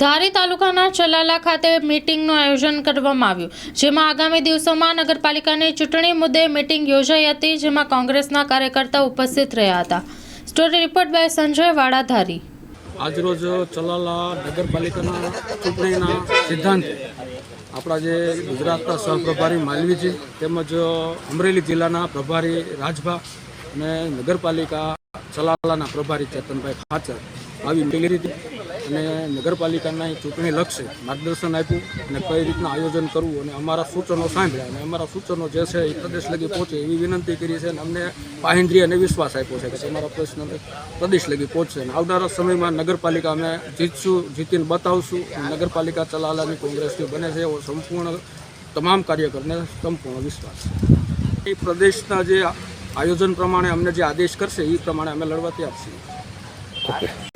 ધારી તાલુકાના ચલાલા ખાતે મીટિંગનું આયોજન કરવામાં આવ્યું, જેમાં આગામી દિવસોમાં નગરપાલિકાની ચૂંટણી મુદ્દે મીટિંગ યોજાઈ હતી, જેમાં કોંગ્રેસના કાર્યકર્તા ઉપસ્થિત રહ્યા હતા. Story report by Sanjay Vadadhari. આજરોજ ચલાલા નગરપાલિકાના ચૂંટણીના સિદ્ધાંત, આપણા જે ગુજરાતના સહપ્રભારી માલવીજી તેમજ અમરેલી જિલ્લાના પ્રભારી રાજભા અને નગરપાલિકા ચલાલાના પ્રભારી ચેતનભાઈ ખાચર આવી મિલી રીતે અને નગરપાલિકાના ચૂંટણી લક્ષે માર્ગદર્શન આપ્યું અને કઈ રીતના આયોજન કરવું અને અમારા સૂચનો સાંભળ્યા અને અમારા સૂચનો જે છે એ પ્રદેશ લગી પહોંચે એવી વિનંતી કરી છે અને અમને પાહિન્દ્રી અને વિશ્વાસ આપ્યો છે કે અમારા પ્રશ્ન પ્રદેશ લગી પહોંચશે. અને આવનારા સમયમાં નગરપાલિકા અમે જીતશું, જીતીને બતાવશું. નગરપાલિકા ચલાલાની કોંગ્રેસની બને છે, એવો સંપૂર્ણ તમામ કાર્યકરને સંપૂર્ણ વિશ્વાસ એ પ્રદેશના જે આયોજન પ્રમાણે અમને જે આદેશ કરશે, એ પ્રમાણે અમે લડવા તૈયાર છીએ.